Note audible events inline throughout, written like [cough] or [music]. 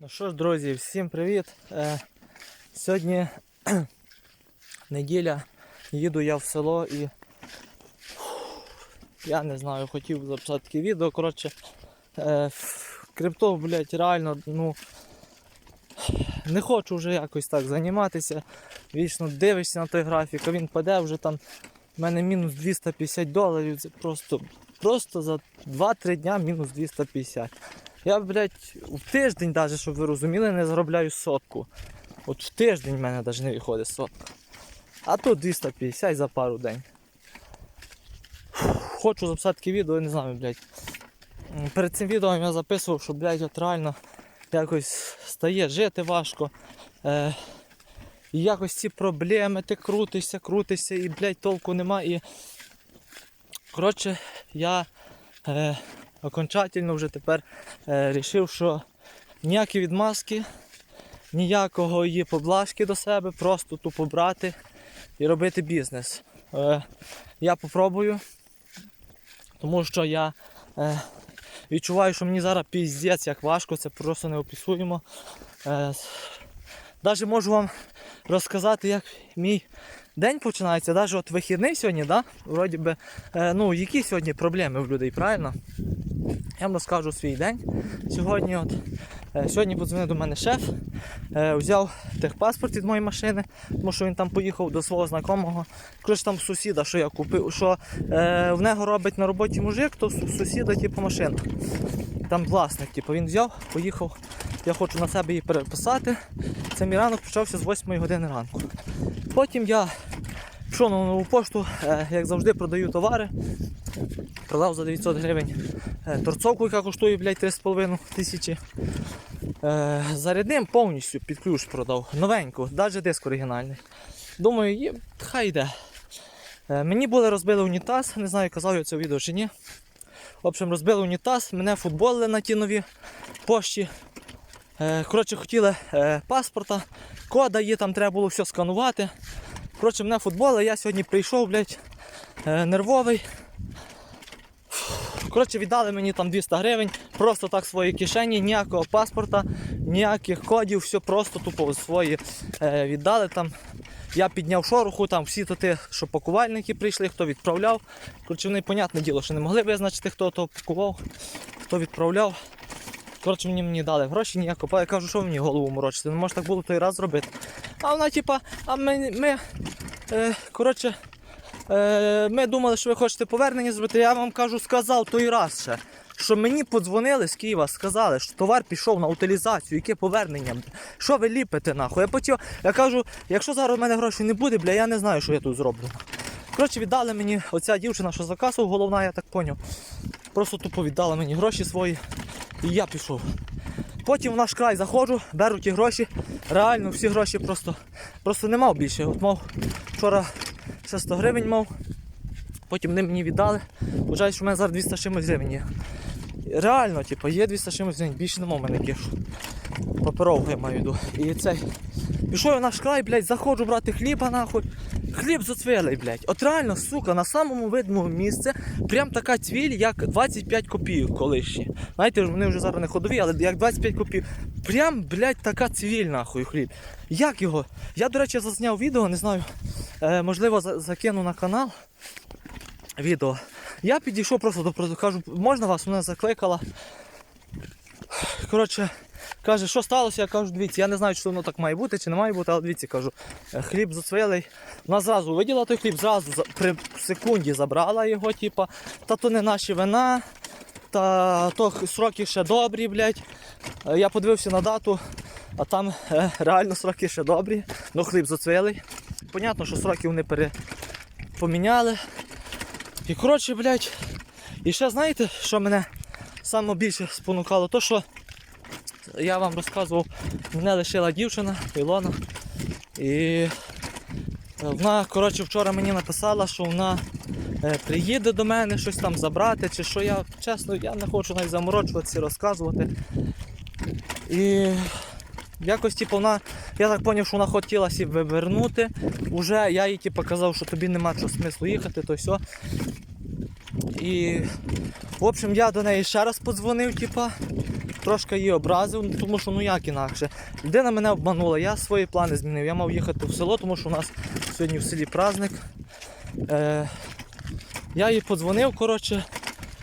Ну що ж, друзі, всім привіт. Е, сьогодні [clears throat] неділя, їду я в село і я не знаю, хотів записати таке відео. Коротше, е, крипто, блядь, реально, ну не хочу вже якось так займатися. Вічно дивишся на той графік, а він паде вже там. У мене мінус 250 доларів. Це просто, просто за 2-3 дня мінус 250. Я, блядь, в тиждень, навіть, щоб ви розуміли, не заробляю сотку. От в тиждень в мене навіть не виходить сотка. А тут 250 за пару день. Хочу записати таке відео, я не знаю, блядь. Перед цим відео я записував, що, блядь, от реально якось стає жити важко. Е, і якось ці проблеми, ти крутишся, крутишся і, блядь, толку нема. І... Коротше, я е, окончательно вже тепер е, рішив, що ніякі відмазки, ніякого її поблажки до себе, просто тупо брати і робити бізнес. Е, я попробую, тому що я е, відчуваю, що мені зараз піздець як важко, це просто неописуємо. Е, Навіть можу вам розказати, як мій день починається. Навіть от вихідний сьогодні, да? Вроді би, е, ну, які сьогодні проблеми в людей, правильно? Я вам розкажу свій день. Сьогодні, от, е, сьогодні подзвонив до мене шеф, е, взяв техпаспорт від моєї машини, тому що він там поїхав до свого знайомого. Коротше, там сусіда, що я купив, що е, в нього робить на роботі мужик, то сусіда, типу, машина. Там власник, типу, він взяв, поїхав. Я хочу на себе її переписати. Це мій ранок почався з 8 години ранку. Потім я пішов на нову пошту, е, як завжди, продаю товари. Продав за 900 гривень е, торцовку, яка коштує, блядь, 3,5 тисячі. Е, Зарядним повністю під ключ продав. Новеньку, навіть диск оригінальний. Думаю, є, хай йде. Е, Мені були розбили унітаз, не знаю, казав я це відео чи ні. В общем, розбили унітаз, мене футболили на ті нові пошті. Коротше, хотіли паспорта, кода є, там треба було все сканувати. Коротше, мене футболили, я сьогодні прийшов, блядь, нервовий. Коротше, віддали мені там 200 гривень, просто так свої кишені, ніякого паспорта, ніяких кодів, все просто тупо свої е, віддали там. Я підняв шороху, там всі то ті, що пакувальники прийшли, хто відправляв. Коротше, вони, понятне діло, що не могли визначити, хто то пакував, хто відправляв. Коротше, мені мені дали гроші ніякого. Я кажу, що мені голову морочите, не може так було той раз зробити. А вона, типа, а ми, ми е, коротше, ми думали, що ви хочете повернення зробити. Я вам кажу, сказав той раз ще. Що мені подзвонили з Києва, сказали, що товар пішов на утилізацію, яке повернення. Що ви ліпите нахуй? Я потім, я кажу, якщо зараз у мене грошей не буде, бля, я не знаю, що я тут зроблю. Коротше, віддали мені оця дівчина, що за головна, я так поняв. Просто тупо віддала мені гроші свої. І я пішов. Потім в наш край заходжу, беру ті гроші. Реально всі гроші просто, просто не мав більше. От мав вчора ще 100 гривень мав. Потім вони мені віддали. Вважаю, що в мене зараз 200 з чимось гривень є. Реально, типу, є 200 з чимось гривень, більше нема в мене кешу. Паперовку я маю виду. І цей. Пішов я в наш край, блядь, заходжу брати хліба нахуй. Хліб зацвілий, блядь. От реально, сука, на самому видному місці прям така цвіль, як 25 копійок колишні. Знаєте, вони вже зараз не ходові, але як 25 копійок. Прям, блядь, така цвіль, нахуй, хліб. Як його? Я, до речі, зазняв відео, не знаю. Е, можливо, закину на канал відео. Я підійшов просто до продавця, кажу, можна вас? Вона закликала. Коротше, каже, що сталося? Я кажу, дивіться, я не знаю, чи воно так має бути, чи не має бути, але дивіться, кажу, «е, хліб зацвілий. Вона зразу виділа той хліб, зразу при секунді забрала його, типа, та то не наші вина, та то сроки ще добрі, блядь. Е, Я подивився на дату, а там реально сроки ще добрі, ну хліб зацвілий. Понятно, що сроки вони пере... поміняли. І коротше, блядь, і ще знаєте, що мене саме більше спонукало, то що я вам розказував, мене лишила дівчина Ілона. І вона, коротше, вчора мені написала, що вона е, приїде до мене щось там забрати, чи що я, чесно, я не хочу навіть заморочуватися, розказувати. І якось, типу, вона, я так зрозумів, що вона хотіла сі вивернути. Уже я їй типу, казав, що тобі нема чого смислу їхати, то все. І в общем, я до неї ще раз подзвонив, типа, трошки її образив, тому що ну як інакше. Людина мене обманула, я свої плани змінив. Я мав їхати в село, тому що у нас сьогодні в селі праздник. Е, я їй подзвонив, коротше,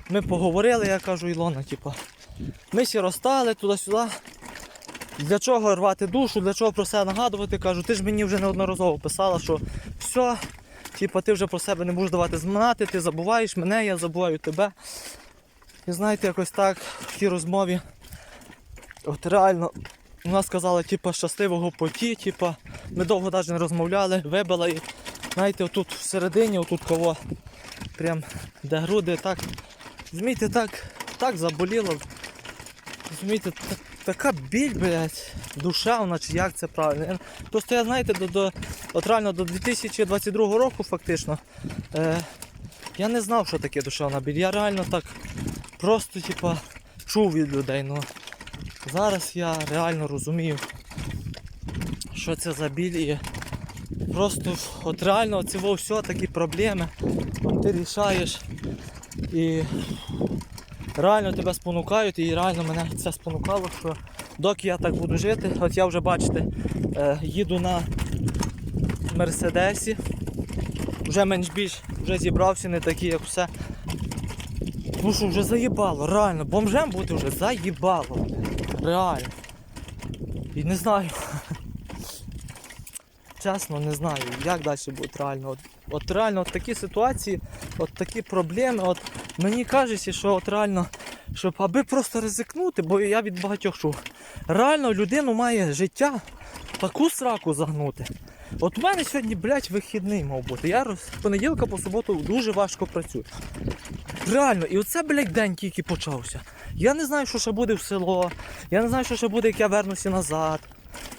ми поговорили, я кажу, Ілона, типу, ми всі розстали туди-сюди. Для чого рвати душу, для чого про себе нагадувати? Кажу, ти ж мені вже неодноразово писала, що все, типу, ти вже про себе не будеш давати знати, ти забуваєш мене, я забуваю тебе. І знаєте, якось так в тій розмові. От реально, вона сказала, типу, щасливого поті, типу, ми довго навіть не розмовляли, вибила і знаєте, отут всередині, отут кого, прям де груди, так, змійте, так, так заболіло. Розумієте, та- така біль, блядь, душевна, чи як це правильно. Просто я, знаєте, до, до, от реально до 2022 року фактично. Е, я не знав, що таке душевна біль. Я реально так просто, типа, чув від людей. Ну, зараз я реально розумію, що це за біль і просто от реально це все такі проблеми. Ти рішаєш і реально тебе спонукають і реально мене це спонукало, що доки я так буду жити, от я вже бачите, е, їду на Мерседесі, вже менш більш вже зібрався, не такий, як все. Тому що вже заїбало, реально, бомжем бути вже заїбало. Реально. І не знаю. [laughs] Чесно, не знаю, як далі буде реально. От, от реально от такі ситуації, от такі проблеми. От мені кажеться, що от реально, щоб аби просто ризикнути, бо я від багатьох чув. Реально людину має життя таку сраку загнути. От у мене сьогодні, блядь, вихідний мав бути. Я з понеділка по суботу дуже важко працюю. Реально, і оце, блядь, день тільки почався. Я не знаю, що ще буде в село. Я не знаю, що ще буде, як я вернуся назад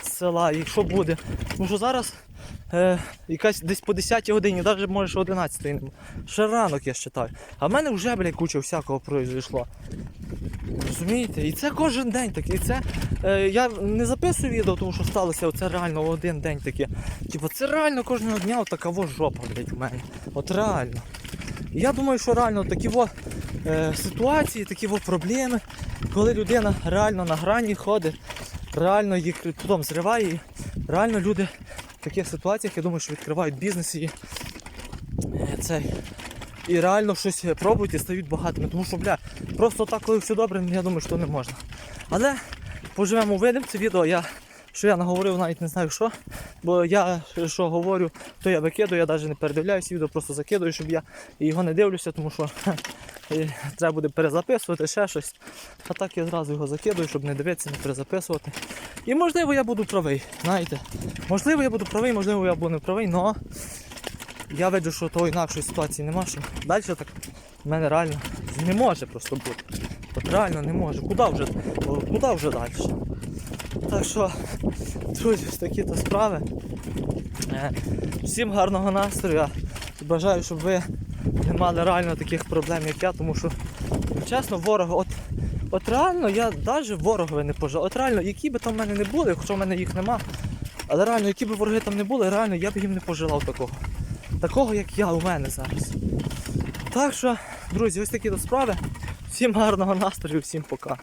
з села, і що буде. Тому що зараз е, якась десь по 10 годині, навіть може 11 нема. Ще ранок я вважаю. А в мене вже, блядь, куча всякого произошло. Розумієте? І це кожен день такий. І це е, я не записую відео, тому що сталося оце реально один день таке. Типу, це реально кожного дня отака во жопа, блядь, у мене. От реально. І я думаю, що реально такі во, е, ситуації, такі во проблеми, коли людина реально на грані ходить, реально їх потім зриває, і реально люди в таких ситуаціях, я думаю, що відкривають бізнес і е, цей. І реально щось пробують і стають багатими. Тому що, бля, просто так, коли все добре, я думаю, що не можна. Але поживемо видимо це відео. Я, що я наговорив, навіть не знаю що. Бо я що говорю, то я викидаю, я навіть не передивляюся відео, просто закидую, щоб я його не дивлюся, тому що е, треба буде перезаписувати ще щось. А так я зразу його закидую, щоб не дивитися, не перезаписувати. І можливо я буду правий, знаєте. Можливо, я буду правий, можливо, я буду не правий, але я бачу, що того інакшої ситуації нема, що далі так в мене реально не може просто бути. От реально не може. Куди вже, куди вже далі? Так що, друзі, такі то справи. Е, Всім гарного настрою. Бажаю, щоб ви не мали реально таких проблем, як я, тому що чесно, ворога, от, от реально я навіть ворогові не пожав. От реально, які би там в мене не були, хоча в мене їх нема, але реально, які б вороги там не були, реально я б їм не пожелав такого. Такого, як я у мене зараз. Так що, друзі, ось такі то справи. Всім гарного настрою, всім пока.